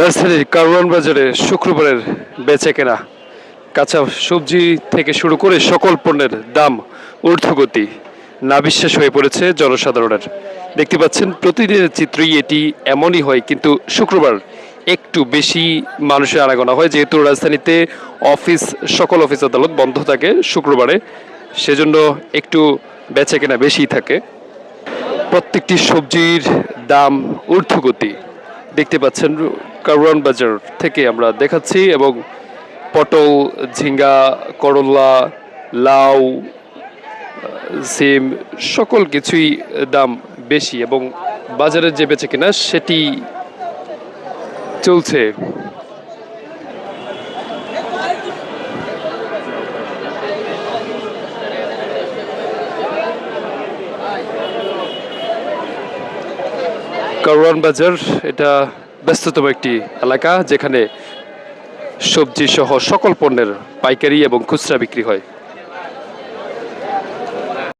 রাজধানীর কারওয়ান বাজারে শুক্রবারের বেচে কেনা। কাঁচা সবজি থেকে শুরু করে সকল পণ্যের দাম ঊর্ধ্বগতি না বিশ্বাস হয়ে পড়েছে জনসাধারণের। দেখতে পাচ্ছেন, প্রতিদিনের চিত্রই এটি এমনই হয়, কিন্তু শুক্রবার একটু বেশি মানুষের আনাগোনা হয়, যেহেতু রাজধানীতে অফিস, সকল অফিস আদালত বন্ধ থাকে শুক্রবারে, সেজন্য একটু বেচে কেনা বেশিই থাকে। প্রত্যেকটি সবজির দাম ঊর্ধ্বগতি দেখতে পাচ্ছেন কারওয়ান বাজার থেকে আমরা দেখাচ্ছি এবং পটল, ঝিঙ্গা করল্লা লাউ, সিম, সকল কিছুই দাম বেশি এবং বাজারের যে বেচে কিনা সেটি চলছে। কারওয়ান বাজার, এটা ব্যস্ততম একটি এলাকা যেখানে সবজি সহ সকল পণ্যের পাইকারি এবং খুচরা বিক্রি হয়।